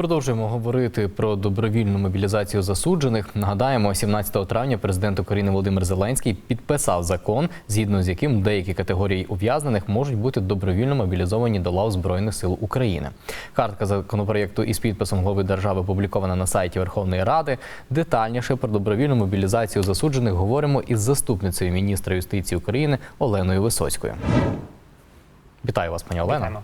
Продовжуємо говорити про добровільну мобілізацію засуджених. Нагадаємо, 17 травня президент України Володимир Зеленський підписав закон, згідно з яким деякі категорії ув'язнених можуть бути добровільно мобілізовані до лав Збройних сил України. Картка законопроєкту із підписом голови держави опублікована на сайті Верховної Ради. Детальніше про добровільну мобілізацію засуджених говоримо із заступницею міністра юстиції України Оленою Висоцькою. Вітаю вас, пані. Вітаємо.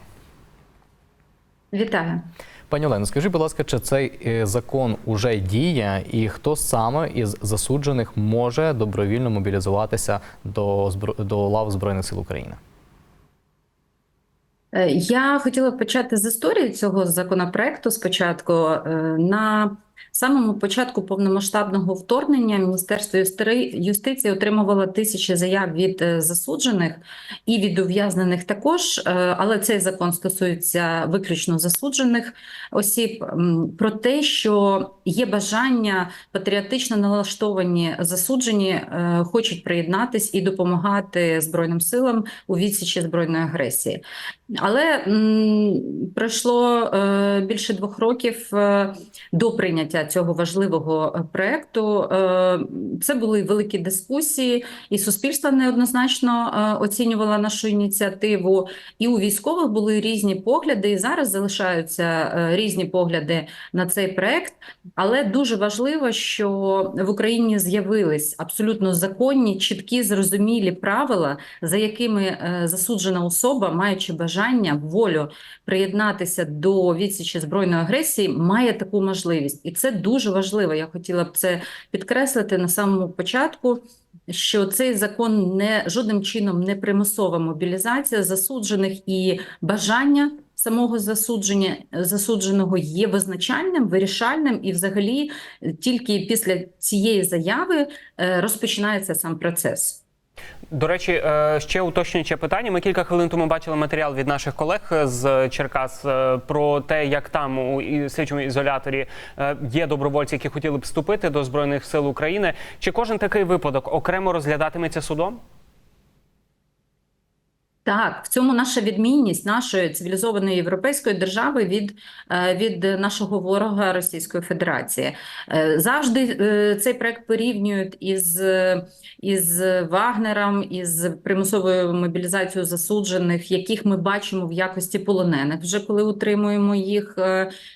Вітаю. Пані Олено, скажіть, будь ласка, чи цей е, закон уже діє, і хто саме із засуджених може добровільно мобілізуватися до до лав Збройних сил України? Е, Я хотіла почати з історії цього законопроекту. Спочатку Е, на самому початку повномасштабного вторгнення Міністерство юстиції отримувало тисячі заяв від е, засуджених і від ув'язнених також. Е, Але цей закон стосується виключно засуджених осіб. Про те, що є бажання патріотично налаштовані засуджені, е, хочуть приєднатись і допомагати Збройним силам у відсічі збройної агресії. Але м, пройшло більше двох років до прийняття цього важливого е, проекту. Е, це були великі дискусії, і суспільство неоднозначно е, оцінювало нашу ініціативу. І у військових були різні погляди, і зараз залишаються різні погляди на цей проект. Але дуже важливо, що в Україні з'явились абсолютно законні, чіткі, зрозумілі правила, за якими засуджена особа, маючи бажання, волю приєднатися до відсічі збройної агресії, має таку можливість, і це дуже важливо. Я хотіла б це підкреслити на самому початку. Що цей закон не жодним чином не примусова мобілізація засуджених і бажання самого засудження засудженого є визначальним, вирішальним, і взагалі тільки після цієї заяви е, розпочинається сам процес. До речі, е, ще уточнююче питання. Ми кілька хвилин тому бачили матеріал від наших колег з Черкас е, про те, як там у слідчому ізоляторі е, є добровольці, які хотіли б вступити до збройних сил України. Чи кожен такий випадок окремо розглядатиметься судом? Так, в цьому наша відмінність нашої цивілізованої європейської держави від, е, від нашого ворога Російської Федерації. Е, Завжди е, цей проект порівнюють із, із Вагнером, із примусовою мобілізацією засуджених, яких ми бачимо в якості полонених, вже коли утримуємо їх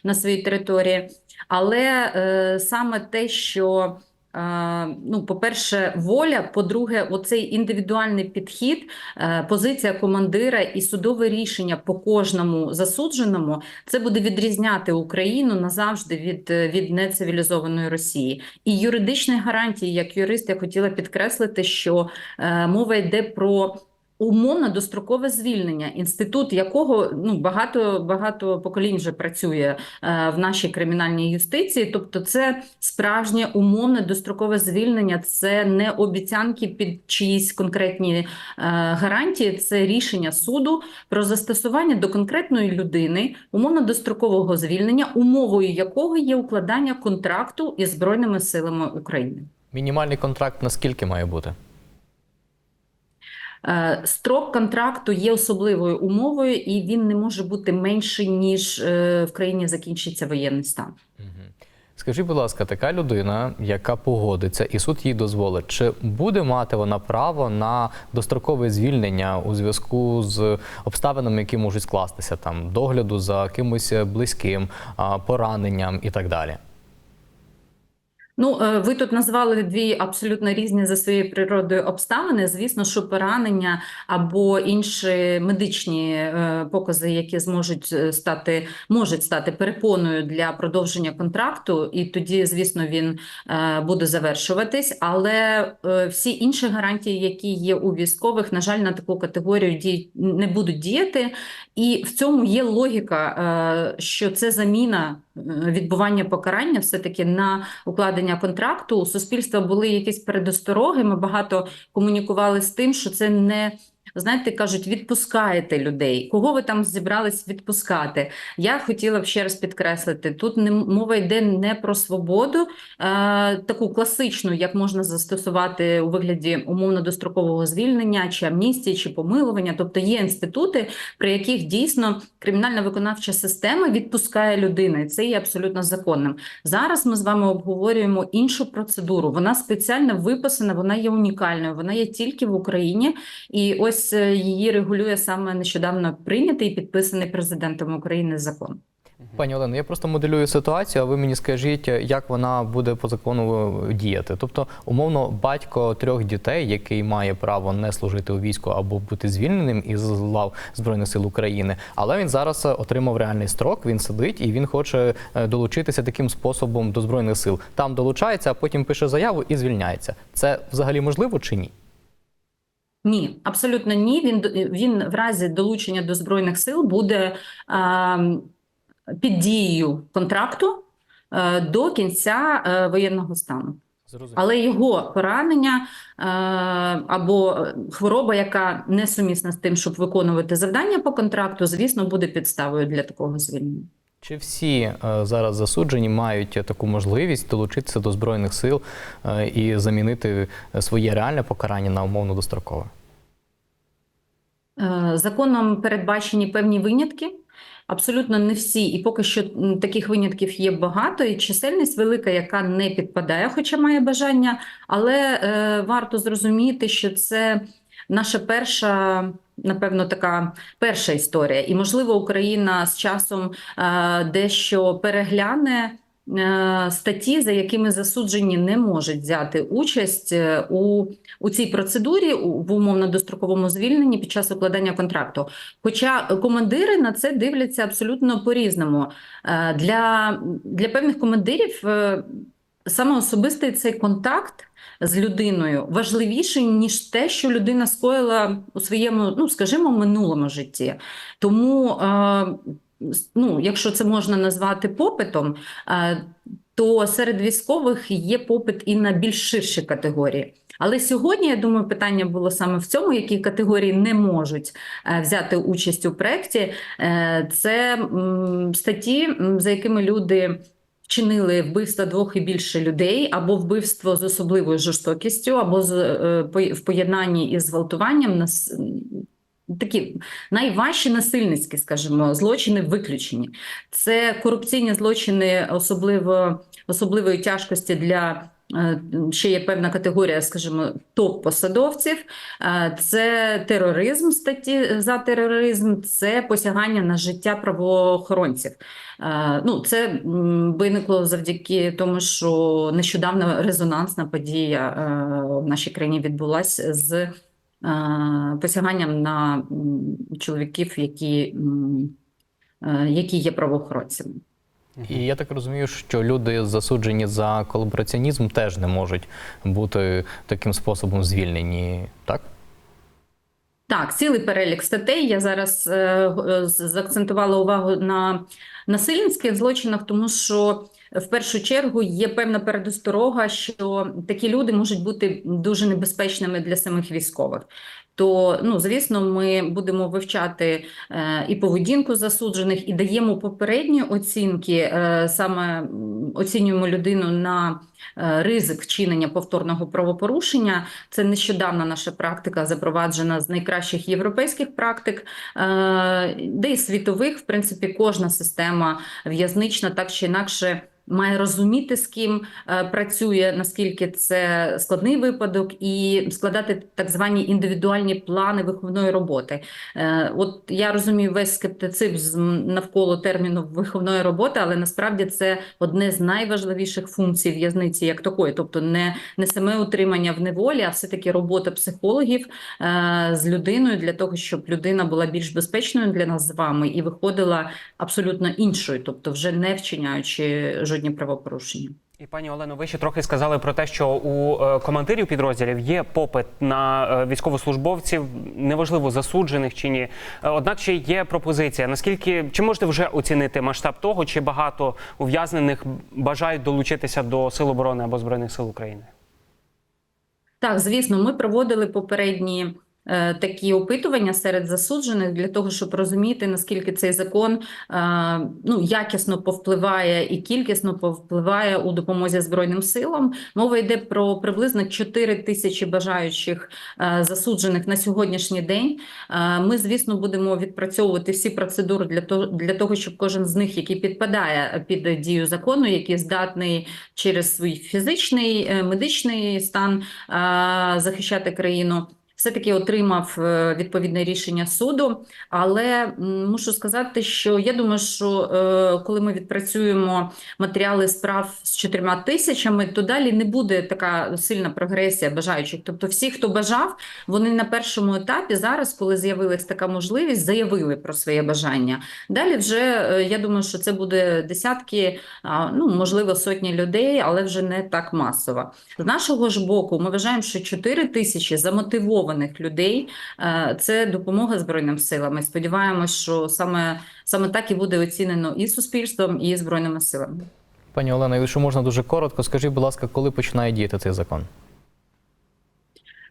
на своїй території. Але саме те, що Ну, по-перше, воля. По-друге, оцей індивідуальний підхід, е, позиція командира і судове рішення по кожному засудженому це буде відрізняти Україну назавжди від, е, від нецивілізованої Росії. І юридичні гарантії, як юрист, я хотіла підкреслити, що е, мова йде про. Умовно дострокове звільнення, інститут якого ну багато багато поколінь вже працює е, в нашій кримінальній юстиції. Тобто, це справжнє умовне дострокове звільнення, це не обіцянки під чиїсь конкретні е, гарантії, це рішення суду про застосування до конкретної людини умовно дострокового звільнення, умовою якого є укладання контракту із збройними силами України. Мінімальний контракт наскільки має бути? Е, Строк контракту є особливою умовою, і він не може бути менший ніж е, в країні закінчиться воєнний стан. Скажіть, будь ласка, така людина, яка погодиться, і суд їй дозволить, чи буде мати вона право на дострокове звільнення у зв'язку з обставинами, які можуть скластися там догляду за кимось близьким, пораненням і так далі? Ну, е, ви тут назвали дві абсолютно різні за своєю природою обставини. Звісно, що поранення або інші медичні е, покази, які зможуть е, стати, можуть стати перепоною для продовження контракту, і тоді, звісно, він буде завершуватись. Але всі інші гарантії, які є у військових, на жаль, на таку категорію дій не будуть діяти. І в цьому є логіка, що це заміна відбування покарання все-таки на укладення контракту. У суспільства були якісь передостороги. Ми багато комунікували з тим, що це не знаєте, кажуть, відпускаєте людей. Кого ви там зібрались відпускати? Я хотіла б ще раз підкреслити: тут не мова йде не про свободу, е, таку класичну, як можна застосувати у вигляді умовно дострокового звільнення, чи амністії, чи помилування. Тобто є інститути, при яких дійсно кримінальна виконавча система відпускає людину, і це є абсолютно законним. Зараз ми з вами обговорюємо іншу процедуру. Вона спеціально виписана, вона є унікальною, вона є тільки в Україні, і ось е, її регулює саме нещодавно прийнятий і підписаний президентом України закон. Пані Олено, я просто моделюю ситуацію, а ви мені скажіть, як вона буде по закону е, діяти. Тобто, умовно, батько трьох дітей, який має право не служити у війську або бути звільненим із лав Збройних сил України, але він зараз е, отримав реальний строк, він сидить і він хоче е, долучитися таким способом до Збройних сил. Там долучається, а потім пише заяву і звільняється. Це взагалі можливо чи ні? Ні, абсолютно ні. Він, він в разі долучення до Збройних сил буде е, під дією контракту е, до кінця е, воєнного стану. Зрозуміло. Але його поранення е, або хвороба, яка несумісна з тим, щоб виконувати завдання по контракту, звісно, буде підставою для такого звільнення. Чи всі е, зараз засуджені мають таку можливість долучитися до збройних сил е, і замінити е, своє реальне покарання на умовно дострокове? Законом передбачені певні винятки. Абсолютно не всі, і поки що таких винятків є багато, і чисельність велика, яка не підпадає, хоча має бажання. Але е, варто зрозуміти, що це наша перша, напевно, така перша історія. І, можливо, Україна з часом е, дещо перегляне е, статті, за якими засуджені не можуть взяти участь е, у у цій процедурі в умовно-достроковому звільненні під час укладання контракту. Хоча командири на це дивляться абсолютно по-різному. Е, Для, для певних командирів саме особистий цей контакт з людиною важливіший, ніж те, що людина скоїла у своєму, ну скажімо, минулому житті. Тому, ну, якщо це можна назвати попитом, то серед військових є попит і на більш ширші категорії. Але сьогодні, я думаю, питання було саме в цьому, які категорії не можуть е, взяти участь у проєкті. Е, Це статті, за якими люди вчинили вбивство двох і більше людей, або вбивство з особливою жорстокістю, або з, е, в поєднанні із зґвалтуванням. нас- Такі найважчі насильницькі, скажімо, злочини виключені. Це корупційні злочини особливо, особливої тяжкості для ще є певна категорія, скажімо, топ-посадовців. Е, Це тероризм, статті за тероризм, це посягання на життя правоохоронців. Е, Ну, це виникло завдяки тому, що нещодавно резонансна подія е, в нашій країні відбулася з е, посяганням на чоловіків, які, е, які є правоохоронцями. І я так розумію, що люди засуджені за колабораціонізм теж не можуть бути таким способом звільнені, так? Так, цілий перелік статей. Я зараз е, заакцентувала увагу на насильницьких злочинах, тому що в першу чергу є певна передосторога, що такі люди можуть бути дуже небезпечними для самих військових. То, ну, звісно, ми будемо вивчати е, і поведінку засуджених, і даємо попередні оцінки, е, саме оцінюємо людину на е, ризик вчинення повторного правопорушення. Це нещодавна наша практика, запроваджена з найкращих європейських практик, де і світових, в принципі, кожна система в'язнична так чи інакше. Має розуміти, з ким е, працює, наскільки це складний випадок, і складати так звані індивідуальні плани виховної роботи. Е, от я розумію весь скептицизм навколо терміну виховної роботи, але насправді це одне з найважливіших функцій в'язниці як такої, тобто не, не саме утримання в неволі, а все-таки робота психологів е, з людиною для того, щоб людина була більш безпечною для нас з вами і виходила абсолютно іншою, тобто вже не вчиняючи жодні правопорушення. І пані Олено, ви ще трохи сказали про те, що у е, командирів підрозділів є попит на е, військовослужбовців, неважливо засуджених чи ні. Е, Однак ще є пропозиція. Наскільки чи можете вже оцінити масштаб того, чи багато ув'язнених бажають долучитися до Сил оборони або Збройних сил України? Так, звісно, ми проводили попередні такі опитування серед засуджених для того, щоб розуміти, наскільки цей закон е, ну, якісно повпливає і кількісно повпливає у допомозі Збройним силам. Мова йде про приблизно 4 тисячі бажаючих е, засуджених на сьогоднішній день. Е, Ми, звісно, будемо відпрацьовувати всі процедури для того, для того, щоб кожен з них, який підпадає під дію закону, який здатний через свій фізичний, е, медичний стан е, захищати країну. Все-таки отримав е, відповідне рішення суду, але мушу сказати, що я думаю, що е, коли ми відпрацюємо матеріали справ з чотирма тисячами, то далі не буде така сильна прогресія бажаючих. Тобто, всі, хто бажав, вони на першому етапі зараз, коли з'явилась така можливість, заявили про своє бажання. Далі вже е, я думаю, що це буде десятки, ну можливо, сотні людей, але вже не так масово. З нашого ж боку, ми вважаємо, що 4 тисячі замотивованих людей е, це допомога Збройним силам. Ми сподіваємось, що саме, саме так і буде оцінено і суспільством, і Збройними силами. Пані Олено, якщо можна дуже коротко, скажіть, будь ласка, коли починає діяти цей закон?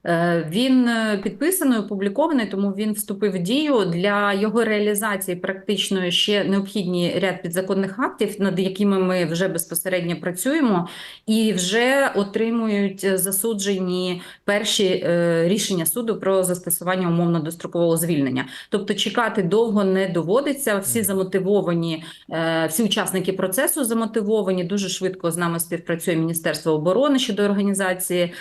Е, Він е, підписаний, опублікований, тому він вступив в дію. Для його реалізації практично ще необхідні ряд підзаконних актів, над якими ми вже безпосередньо працюємо, і вже отримують засуджені перші е, рішення суду про застосування умовно дострокового звільнення. Тобто чекати довго не доводиться. Всі замотивовані, всі учасники процесу замотивовані. Дуже швидко з нами співпрацює Міністерство оборони щодо організації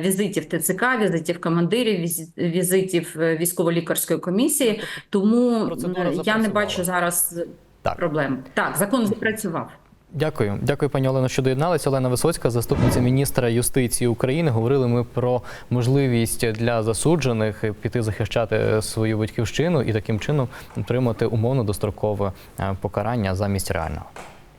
візитів ТЦК, візитів командирів, візитів е, військово-лікарської комісії. Тому Процедура я не бачу зараз Так. проблем. Так, закон запрацював. Дякую, дякую, пані Олено, що доєдналися. Олена Висоцька, заступниця міністра юстиції України. Говорили ми про можливість для засуджених піти захищати свою батьківщину і таким чином отримати умовно дострокове е, покарання замість реального.